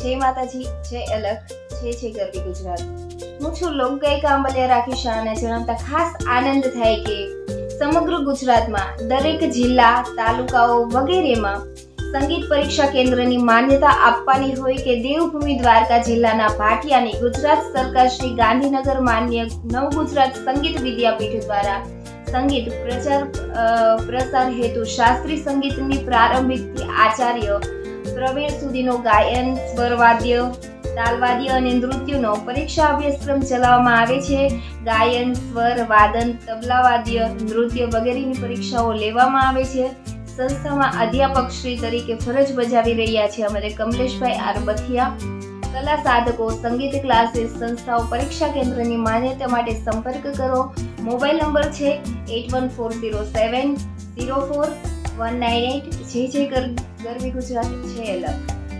જય માતાજી, જય અલખ છે છે ગરબી ગુજરાત. હું છું લોકગાયિકા અંબલિયા રાખી શાહને જણાવતા ખાસ આનંદ થાય કે સમગ્ર ગુજરાતમાં દરેક જિલ્લા, તાલુકાઓ વગેરેમાં સંગીત પરીક્ષા કેન્દ્રની માન્યતા આપવાની હોય કે દેવભૂમિ દ્વારકા જિલ્લાના ભાટિયાની ગુજરાત સરકાર શ્રી ગાંધીનગર માન્ય નવ ગુજરાત સંગીત વિદ્યાપીઠ દ્વારા સંગીત પ્રચાર પ્રસાર હેતુ શાસ્ત્રીય સંગીતની પ્રારંભિકથી આચાર્ય પ્રવીણ સુધીનો ગાયન, સ્વરવાદ્ય, તાલવાદ્ય અને નૃત્યનો પરીક્ષા અભ્યાસક્રમ ચલાવવામાં આવે છે. ગાયન, સ્વર, વાદન, તબલાવાદ્ય, નૃત્ય વગેરેની પરીક્ષાઓ લેવામાં આવે છે. સંસ્થામાં અધ્યાપક શ્રી તરીકે ફરજ બજાવી રહ્યા છે અમારે કમલેશભાઈ આર બથિયા કલા સાધકો, સંગીત ક્લાસીસ, સંસ્થાઓ, પરીક્ષા કેન્દ્રની માન્યતા માટે સંપર્ક કરો. મોબાઈલ નંબર છે eight one four zero seven zero four one nine eight J J ગરવી ગુજરાત છે અલગ.